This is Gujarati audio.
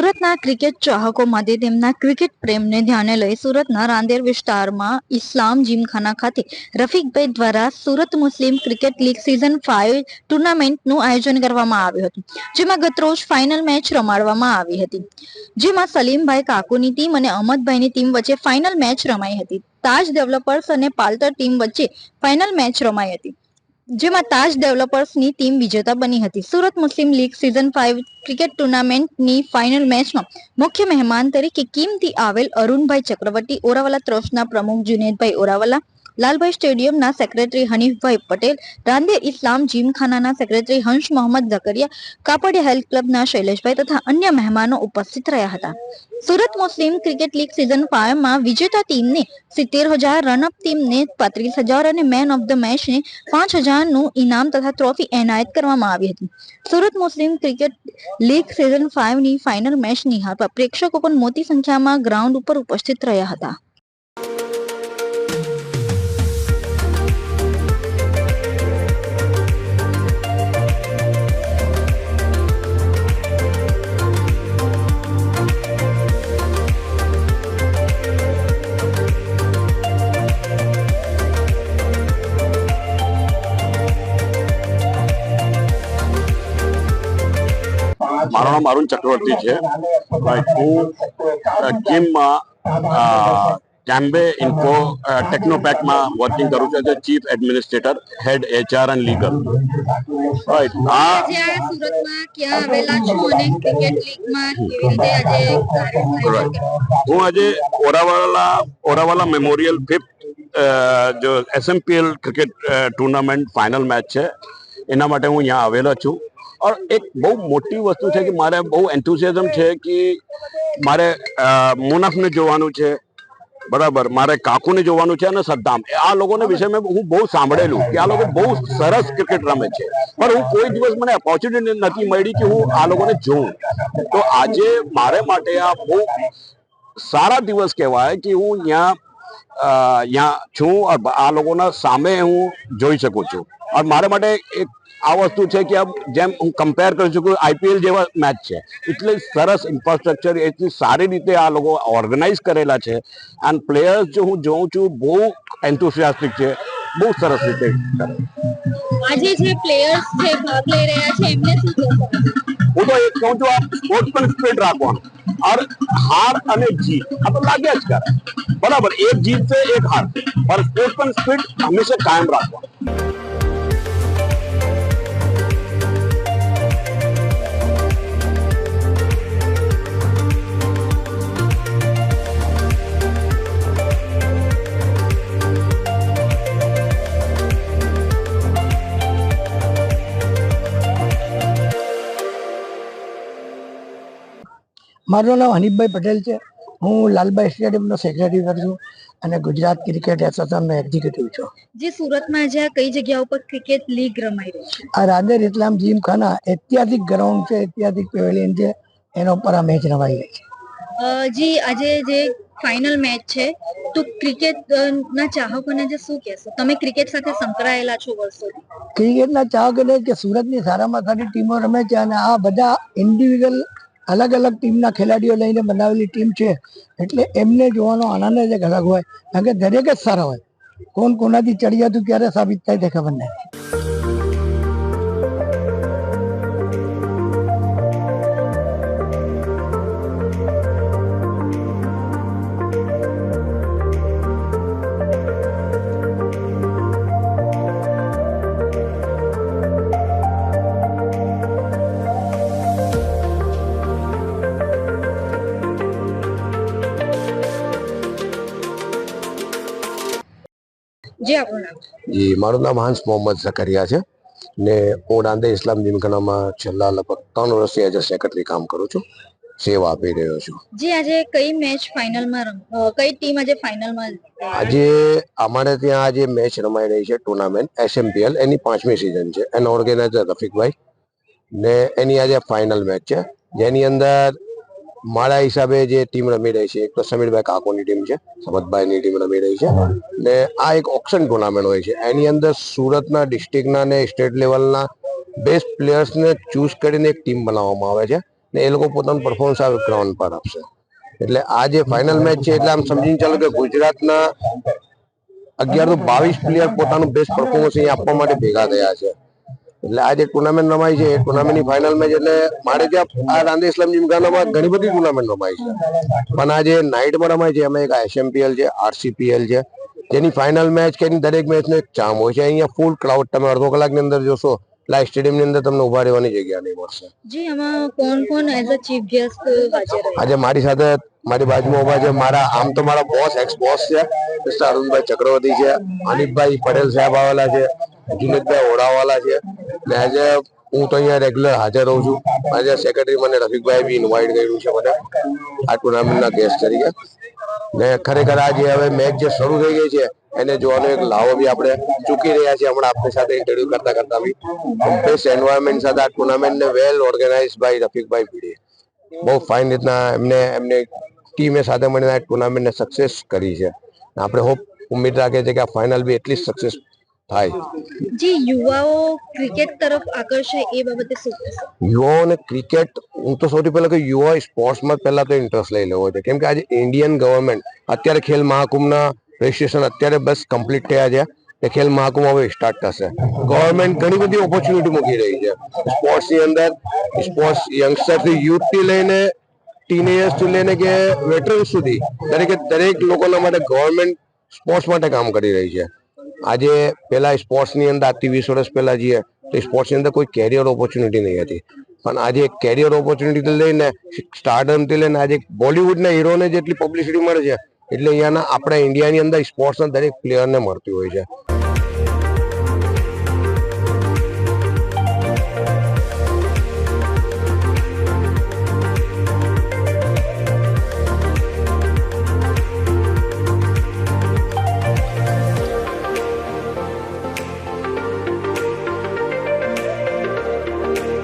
સુરતના ક્રિકેટ ચાહકો માટે તેમના ક્રિકેટ પ્રેમને ધ્યાને લઈ સુરતના રાંદેર વિસ્તારમાં ઇસ્લામ જીમખાના ખાતે રફીકભાઈ દ્વારા Surat Muslim cricket league season five ટુર્નામેન્ટનું આયોજન કરવામાં આવ્યું હતું, જેમાં ગતરોજ ફાઇનલ મેચ રમાડવામાં આવી હતી. જેમાં સલીમભાઈ કાકુની ટીમ અને અહમદભાઈની ટીમ વચ્ચે ફાઇનલ મેચ રમાઈ હતી. તાજ ડેવલપર્સ અને પાલતર ટીમ વચ્ચે ફાઇનલ મેચ રમાઈ હતી. જેમાં તાજ ડેવલપર્સની ટીમ વિજેતા બની હતી. સુરત મુસ્લિમ લીગ સિઝન ફાઇવ ક્રિકેટ ટુર્નામેન્ટની ફાઇનલ મેચમાં મુખ્ય મહેમાન તરીકે કિમથી આવેલ અરુણભાઈ ચક્રવર્તી, ઓરાવાલા ટ્રસ્ટના પ્રમુખ જુનેદભાઈ ઓરાવાલા લાલભાઈ સ્ટેડિયમના સેક્રેટરી હનીફભાઈ પટેલ રાંદે ઇસ્લામ જીમખાનાના સેક્રેટરી હંસ મોહમ્મદ ઝકરિયા, કાપડિયા હેલ્થ ક્લબના શૈલેષભાઈ તથા અન્ય મહેમાનો ઉપસ્થિત રહ્યા હતા. સુરત મુસ્લિમ ક્રિકેટ લીગ સિઝન ફાઈવમાં વિજેતા ટીમને સિત્તેર હજાર રનઅપ ટીમને પાંત્રીસ હજાર અને મેન ઓફ ધ મેચને પાંચ હજારનું ઇનામ તથા ટ્રોફી એનાયત કરવામાં આવી હતી. સુરત મુસ્લિમ ક્રિકેટ લીગ સિઝન ફાઈવની ફાઇનલ મેચ નિહાળવા પ્રેક્ષકો પણ મોટી સંખ્યામાં ગ્રાઉન્ડ ઉપર ઉપસ્થિત રહ્યા હતા. નામ અરુણ ચક્રવર્તી છે. હું કિમમાં કેમ્બે ઇન્ફો ટેકનોપેકમાં વર્કિંગ કરું છું as chief administrator head HR and legal right આ. હું આજે ઓરાવાલા ઓરાવાલા મેમોરિયલ ફિફ્થ જો SMPL cricket tournament final match છે. એના માટે હું અહીંયા આવેલો છું. ઓર એક બહુ મોટી વસ્તુ છે કે મારે બહુ એન્થુસિયાઝમ છે કે મારે મુનફને જોવાનું છે બરાબર મારે કાકુને જોવાનું છે અને સદ્દામ આ લોકોને વિશે મેં હું બહુ સાંભળેલું કે આ લોકો બહુ સરસ ક્રિકેટ રમે છે પણ હું કોઈ દિવસ મને ઓપોર્ચ્યુનિટી નથી મળી કે હું આ લોકોને જોઉં તો આજે મારે માટે આ બહુ સારા દિવસ કહેવાય કે હું અહીંયા અહીંયા છું આ લોકોના સામે હું જોઈ શકું છું મારા માટે એક આ વસ્તુ છે કે જેમ હું કમ્પેર કરી શકું આઈપીએલ જેવા મેચ છે. એટલે સરસ ઇન્ફ્રાસ્ટ્રક્ચર એટલી સારી રીતે આ લોકો ઓર્ગેનાઇઝ કરેલા છે. એન્ડ પ્લેયર્સ જો હું જોઉં છું બહુ એન્થુસિયાસ્ટિક છે. બહુ સરસ રીતે. આજે હું તો એક કહું છું આ સ્પોર્ટ પણ સ્પીડ રાખવાનું. અર હાર અને જીત. આ તો લાગે જ કરે બરાબર એક જીત છે એક હાર. પણ સ્પોર્ટ પણ સ્પીડ હંમેશા કાયમ રાખવાનું. મારું નામ હનીફભાઈ પટેલ છે. હું લાલભાઈ સ્ટેડિયમનો સેક્રેટરી છું અને ગુજરાત ક્રિકેટ એસોસિએશનનો એક્ઝિક્યુટિવ છું. જે સુરતમાં જે કઈ જગ્યા ઉપર ક્રિકેટ લીગ રમાઈ રહી છે? આ રાદર ઇસ્લામ જીમખાના ઐતિહાસિક ગ્રાઉન્ડ છે ઐતિહાસિક પેવેલિયન છે એના ઉપર આ મેચ રમાઈ રહી છે. જી આજે જે ફાઇનલ મેચ છે તો ક્રિકેટ ના ચાહકોને જે શું કહેશો? તમે ક્રિકેટ સાથે સંકળાયેલા છો વર્ષોથી? ક્રિકેટના ચાહકોને કે સુરતની સારામાં સારી ટીમો રમે છે અને આ બધા ઇન્ડિવિજ્યુઅલ અલગ અલગ ટીમના ખેલાડીઓ લઈને બનાવેલી ટીમ છે. એટલે એમને જોવાનો આનંદ જ એક અલગ હોય. કારણ કે દરેક જ સારા હોય. કોણ કોનાથી ચડિયાતું, ક્યારે સાબિત થાય તે ખબર નથી. જે મારું નામ હાંસ મોહમ્મદ ઝકરિયા છે ને હું રાંદે ઇસ્લામ જીમખાનામાં છેલ્લા લગભગ ત્રણ વર્ષથી એઝ અ સેક્રેટરી કામ કરું છું સેવા આપી રહ્યો છું. જી આજે કઈ મેચ ફાઇનલમાં કઈ ટીમ આજે ફાઇનલમાં આજે અમારે ત્યાં આજે મેચ રમાઈ રહી છે ટુર્નામેન્ટ એસએમપીએલ એની પાંચમી સિઝન છે. એનો ઓર્ગેનાઇઝર રફીકભાઈ ને એની આજે ફાઇનલ મેચ છે. જેની અંદર મારા હિસાબે જે ટીમ રમી રહી છે, એક તો સમીરભાઈ કાકોની ટીમ છે સમતભાઈની ટીમ રમી રહી છે ને આ એક ઓક્શન ટુર્નામેન્ટ હોય છે. એની અંદર સુરતના ડિસ્ટ્રિક્ટના ને સ્ટેટ લેવલના બેસ્ટ પ્લેયર્સને ચૂઝ કરીને એક ટીમ બનાવવામાં આવે છે ને એ લોકો પોતાનું પરફોર્મન્સ આ ગ્રાઉન્ડ પર આપશે. એટલે આ જે ફાઇનલ મેચ છે, એટલે આમ સમજીને ચાલો કે ગુજરાતના અગિયાર બાવીસ પ્લેયર પોતાનું બેસ્ટ પરફોર્મન્સ અહીંયા આપવા માટે ભેગા થયા છે. એટલે આ જે ટુર્નામેન્ટ રમાય છે એ ટુર્નામેન્ટની ફાઇનલ મેચ એટલે મારે ત્યાં આ રાંધે ઇસ્લામ જીમખાનામાં ઘણી બધી ટુર્નામેન્ટ રમાય છે. પણ આજે નાઇટમાં રમાય છે એમાં એક એસએમપીએલ છે આરસીપીએલ છે જેની ફાઇનલ મેચ કે દરેક મેચનો એક ચામ હોય છે. અહીંયા ફૂલ ક્રાઉડ તમે અડધો કલાકની અંદર જોશો લાઈવ સ્ટેડિયમની અંદર તમને ઊભા રહેવાની જગ્યા નહીં મળશે. જી આમાં કોણ કોણ એઝ અ ચીફ ગેસ્ટ હાજર આજે મારી સાથે મારી બાજુમાં ઊભા છે મારા આમ તો મારા બોસ એક્સ બોસ છે મિસ્ટર અરુણભાઈ ચક્રવર્તી છે અનિતભાઈ પટેલ સાહેબ આવેલા છે જુનેદભાઈ ઓડાવાલા છે. ને આજે હું તો અહીંયા રેગ્યુલર હાજર રહું છું. આજે સેક્રેટરી મને રફીકભાઈ બી ઇન્વાઇટ કર્યું છે મને આ ટુર્નામેન્ટના ગેસ્ટ તરીકે. ને ખરેખર આજે હવે મેચ જે શરૂ થઈ ગઈ છે, એને જોવાનો એક લાવો બી આપણે ચૂકી રહ્યા છીએ હમણાં આપણી સાથે ઇન્ટરવ્યુ કરતા કરતા બી. બેસ્ટ એન્વાયરમેન્ટ સાથે આ ટુર્નામેન્ટને વેલ ઓર્ગેનાઇઝ બાય રફીકભાઈ પીડી બહુ ફાઇન રીતના એમને એમને ટીમે સાથે મળીને આ ટુર્નામેન્ટને સક્સેસ કરી છે. આપણે હોપ ઉમેદ રાખીએ છીએ કે આ ફાઇનલ બી એટલી સક્સેસ થાય. જે યુવાઓ ક્રિકેટ તરફ આકર્ષે એ બાબતે શું યુવાઓને ક્રિકેટ હું તો સૌથી પહેલા કે યુવા સ્પોર્ટ્સમાં પહેલા તો ઇન્ટરેસ્ટ લઈ લેવો છે કેમ કે આજે ઇન્ડિયન ગવર્મેન્ટ અત્યારે ખેલ મહાકુંભના રજીસ્ટ્રેશન અત્યારે બસ કમ્પ્લીટ થયા છે. એ ખેલ મહાકુંભ હવે સ્ટાર્ટ થશે. ગવર્મેન્ટ ઘણી બધી ઓપોર્ચ્યુનિટી મૂકી રહી છે. સ્પોર્ટ્સની અંદર સ્પોર્ટ્સ યંગસ્ટરથી યુથથી લઈને ટીનેજર્સથી લઈને કે વેટરન સુધી દરેકે દરેક લોકોના માટે ગવર્મેન્ટ સ્પોર્ટ્સ માટે કામ કરી રહી છે. આજે પહેલાં સ્પોર્ટ્સની અંદર આજથી વીસ વર્ષ પહેલાં જઈએ, તો સ્પોર્ટ્સની અંદર કોઈ કેરિયર ઓપોર્ચ્યુનિટી નહીં હતી. પણ આજે કેરિયર ઓપોર્ચ્યુનિટી લઈને સ્ટાર્ડમથી લઈને આજે બોલિવૂડના હીરોને જેટલી પબ્લિસિટી મળે છે, એટલે અહીંયાના આપણા ઇન્ડિયાની અંદર સ્પોર્ટ્સના દરેક પ્લેયરને મળતી હોય છે.